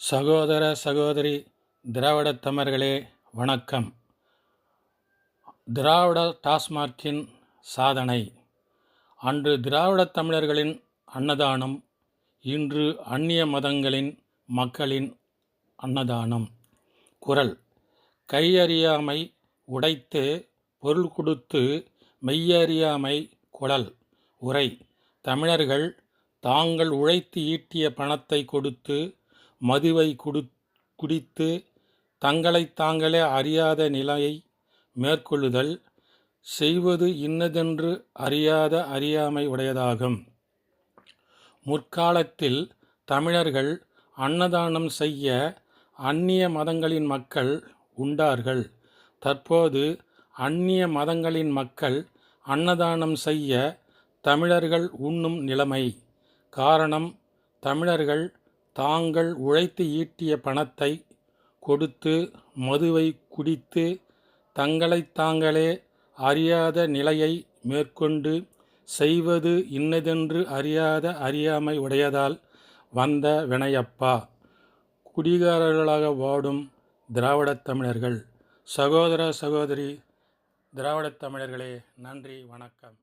சகோதர சகோதரி திராவிடத் தமிழர்களே வணக்கம். திராவிட டாஸ்மார்க்கின் சாதனை. அன்று திராவிடத் தமிழர்களின் அன்னதானம் இன்று அந்நிய மதங்களின் மக்களின் அன்னதானம். குரல் கையறியாமை உடைத்து பொருள் கொடுத்து மெய்யறியாமை குழல். உரை தமிழர்கள் தாங்கள் உழைத்து ஈட்டிய பணத்தை கொடுத்து மதுவை குடு குடித்து தங்களை தாங்களே அறியாத நிலையை மேற்கொள்ளுதல் செய்வது இன்னதென்று அறியாத அறியாமை உடையதாகும். முற்காலத்தில் தமிழர்கள் அன்னதானம் செய்ய அந்நிய மதங்களின் மக்கள் உண்டார்கள். தற்போது அந்நிய மதங்களின் மக்கள் அன்னதானம் செய்ய தமிழர்கள் உண்ணும் நிலைமை. காரணம் தமிழர்கள் தாங்கள் உழைத்து ஈட்டிய பணத்தை கொடுத்து மதுவை குடித்து தங்களைத் தாங்களே அறியாத நிலையை மேற்கொண்டு செய்வது இன்னதென்று அறியாத அறியாமை உடையதால் வந்த வினையப்பா. குடிகாரர்களாக வாடும் திராவிடத் தமிழர்கள். சகோதர சகோதரி திராவிடத் தமிழர்களே நன்றி வணக்கம்.